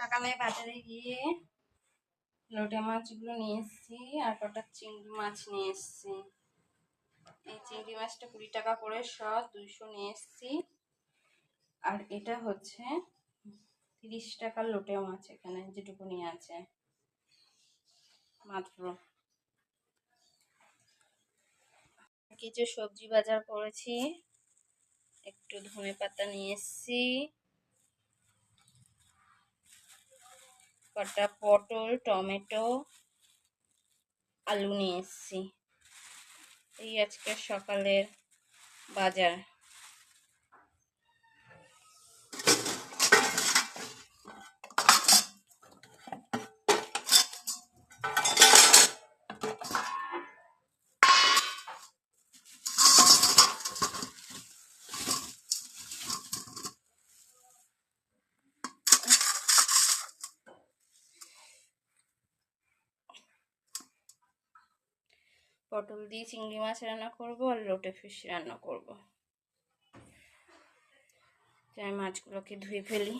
সকালে বাজারে গিয়ে লোটে মাছগুলো নিয়ে এসেছি, আর কটা চিংড়ি মাছ নিয়ে এসেছি। এই চিংড়ি মাছটা কুড়ি টাকা করে সব, দুইশো নিয়ে এসেছি। আর এটা হচ্ছে তিরিশ টাকার লোটে মাছ এখানে, যেটুকু নিয়ে আছে। মাত্র। কিছু সবজি বাজার করেছি, একটু ধনে পাতা নিয়ে এসেছি। কটা পটল টমেটো আলু নিয়ে এসছি। এই আজকে সকালের বাজার। পটল দিয়ে চিংড়ি মাছ রান্না করব আর লোটে ফিশ রান্না করব। যাই মাছগুলোকে ধুয়ে ফেলি।